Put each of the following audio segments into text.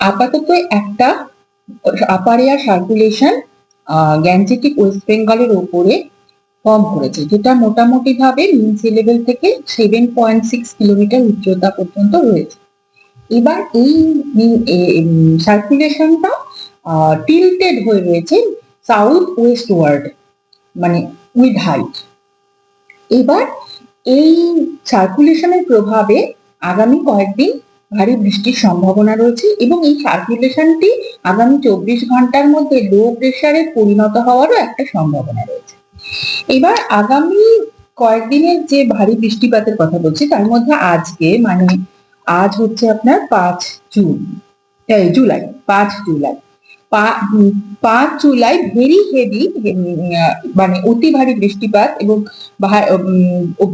আপাতত একটা upper air circulation gangetic west বেঙ্গলের ওপরে ফর্ম করেছে, যেটা মোটামুটি ভাবে মিন লেভেল থেকে সেভেন পয়েন্ট সিক্স কিলোমিটার উচ্চতা পর্যন্ত রয়েছে। এবার এই সার্কুলেশনটা টিল্টেড হয়ে রয়েছে সাউথ ওয়েস্ট ওয়ার্ড মানে উইথ হাইট এবার এই সার্কুলেশনের প্রভাবে আগামী কয়েকদিন ভারী বৃষ্টির সম্ভাবনা রয়েছে এবং এই সার্কুলেশনটি আগামী চব্বিশ ঘণ্টার মধ্যে লো প্রেশারে পরিণত হওয়ারও একটা সম্ভাবনা রয়েছে। এবার আগামী কয়েকদিনের যে ভারী বৃষ্টিপাতের কথা বলছি, তার মধ্যে আজকে মানে আজ হচ্ছে আপনার পাঁচ জুন জুলাই, পাঁচ জুলাই। পা- পাঁচ জুলাই ভেরি হেভি মানে অতি ভারী বৃষ্টিপাত এবং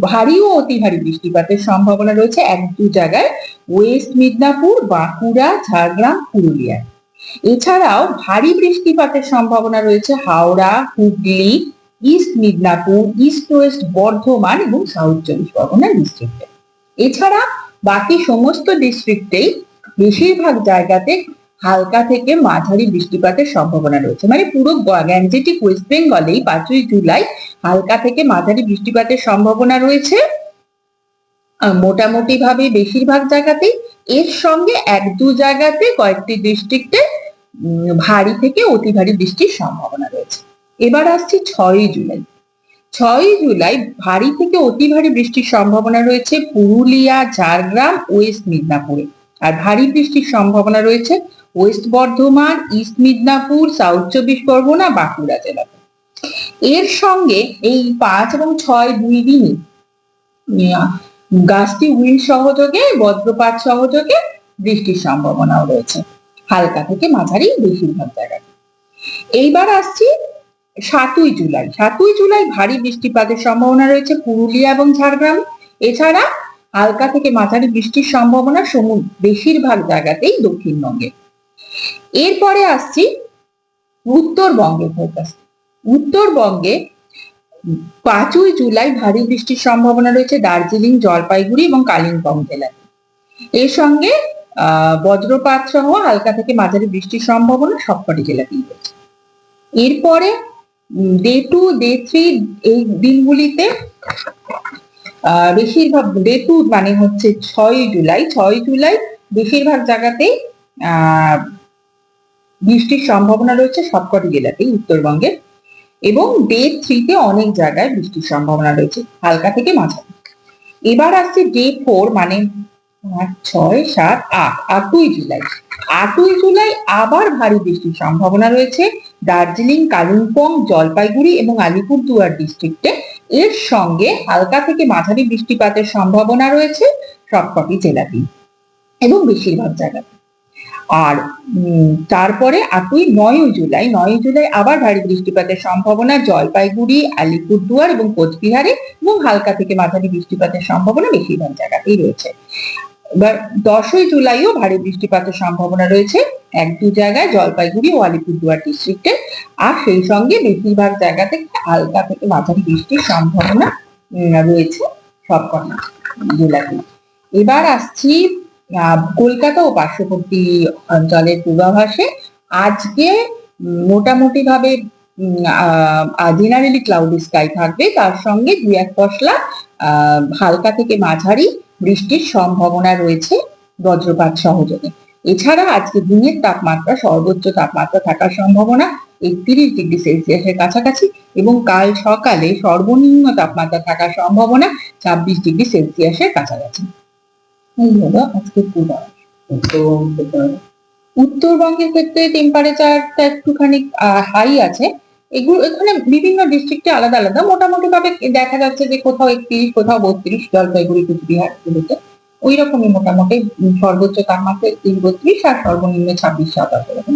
ভারী ও অতি ভারী বৃষ্টিপাতের সম্ভাবনা রয়েছে এক দু জায়গায়। ওয়েস্ট মিদনাপুর বাঁকুড়া, ঝাড়গ্রাম, পুরুলিয়া। এছাড়াও ভারী বৃষ্টিপাতের সম্ভাবনা রয়েছে Howrah, Hooghly east Midnapore east west Bardhaman এবং সাউথ চব্বিশ পরগনা ডিস্ট্রিক্টে এছাড়া বাকি সমস্ত ডিস্ট্রিক্টেই বেশিরভাগ জায়গাতে হালকা থেকে মাঝারি বৃষ্টিপাতের সম্ভাবনা রয়েছে। মানে পুরো গ্যাঞ্জেটিক ওয়েস্ট বেঙ্গলেই পাঁচই জুলাই হালকা থেকে মাঝারি বৃষ্টিপাতের সম্ভাবনা রয়েছে। মোটামুটি ভাবে বেশিরভাগ জায়গাতেই। এর সঙ্গে এক দু জায়গাতে কয়েকটি ডিস্ট্রিক্টে ভারী থেকে অতি ভারী বৃষ্টির সম্ভাবনা রয়েছে। এবার আসছি ছয়ই জুলাই। ছয়ই জুলাই ভারী থেকে অতি ভারী বৃষ্টির সম্ভাবনা রয়েছে পুরুলিয়া, ঝাড়গ্রাম, ওয়েস্ট মিদনাপুরে। আর ভারী বৃষ্টির সম্ভাবনা রয়েছে west Bardhaman, east Midnapore, south চব্বিশ পরগনা, বাঁকুড়া জেলাতে এর সঙ্গে এই পাঁচ এবং ছয় দুই দিনই গাছটি উইন্ড সহযোগে, বজ্রপাত সহযোগে বৃষ্টির সম্ভাবনাও রয়েছে। হালকা থেকে মাঝারি বেশিরভাগ জায়গায়। এইবার আসছি সাতই জুলাই। সাতই জুলাই ভারী বৃষ্টিপাতের সম্ভাবনা রয়েছে পুরুলিয়া এবং ঝাড়গ্রাম। এছাড়া হালকা থেকে মাঝারি বৃষ্টির সম্ভাবনা সমু বেশিরভাগ জায়গাতেই দক্ষিণবঙ্গে। এরপরে আসছি উত্তরবঙ্গের ফোকাস উত্তরবঙ্গে পাঁচই জুলাই ভারী বৃষ্টির সম্ভাবনা রয়েছে দার্জিলিং, জলপাইগুড়ি এবং কালিম্পং জেলায় এর সঙ্গে বজ্রপাত সহ হালকা থেকে মাঝারি বৃষ্টির সম্ভাবনা সবকটি জেলাতেই রয়েছে। এরপরে ডে টু, ডে থ্রি এই দিনগুলিতে বেশিরভাগ, ডে টু মানে হচ্ছে ছয় জুলাই ছয় জুলাই বেশিরভাগ জায়গাতেই বৃষ্টির সম্ভাবনা রয়েছে সবকটি জেলাতেই উত্তরবঙ্গে এবং ডে থ্রিতে অনেক জায়গায় বৃষ্টির সম্ভাবনা রয়েছে, হালকা থেকে মাঝারি। এবার আসছে ডে ফোর মানে ছয়, সাত, আট আটই জুলাই। আটই জুলাই আবার ভারী বৃষ্টির সম্ভাবনা রয়েছে। দার্জিলিং, কালিম্পং, জলপাইগুড়ি এবং আলিপুরদুয়ার ডিস্ট্রিক্টে এর সঙ্গে হালকা থেকে মাঝারি বৃষ্টিপাতের সম্ভাবনা রয়েছে সবকটি জেলাতেই এবং বেশিরভাগ জায়গাতে আর তারপরে আটই নয় জুলাই নয় জুলাই আবার ভারী বৃষ্টিপাতের সম্ভাবনা। জলপাইগুড়ি, আলিপুরদুয়ার এবং কোচবিহারে এবং হালকা থেকে মাঝারি বৃষ্টিপাতের সম্ভাবনা বেশিরভাগ জায়গাতেই রয়েছে। এবার দশই জুলাইও ভারী বৃষ্টিপাতের সম্ভাবনা রয়েছে। এক দু জায়গায় জলপাইগুড়ি ও আলিপুরদুয়ার ডিস্ট্রিক্টে আর সেই সঙ্গে বেশিরভাগ জায়গাতে হালকা থেকে মাঝারি বৃষ্টির সম্ভাবনা রয়েছে সবকটা জেলাতে এবার আসছি কলকাতা ও পার্শ্ববর্তী অঞ্চলের পূর্বাভাসে আজকে মোটামুটি ভাবে জেনারেলি ক্লাউডি স্কাই থাকবে। তার সঙ্গে দুই এক পশলা হালকা থেকে মাঝারি বৃষ্টির সম্ভাবনা রয়েছে বজ্রপাত সহযোগে এছাড়া আজকে দিনের তাপমাত্রা, সর্বোচ্চ তাপমাত্রা থাকার সম্ভাবনা একত্রিশ ডিগ্রি সেলসিয়াসের কাছাকাছি এবং কাল সকালে সর্বনিম্ন তাপমাত্রা থাকার সম্ভাবনা ছাব্বিশ ডিগ্রি সেলসিয়াসের কাছাকাছি। হলো আজকে উত্তরবঙ্গের ক্ষেত্রে টেম্পারেচারটা একটুখানি হাই আছে। এগুলো এখানে বিভিন্ন ডিস্ট্রিক্টে আলাদা আলাদা। মোটামুটি ভাবে দেখা যাচ্ছে যে কোথাও একত্রিশ, কোথাও বত্রিশ জলপাইগুড়ি, কুচবিহার গুলোতে ওই রকমই মোটামুটি সর্বোচ্চ তাপমাত্রা তিন বত্রিশ আর সর্বনিম্ন ছাব্বিশ, সাতাশ এরকম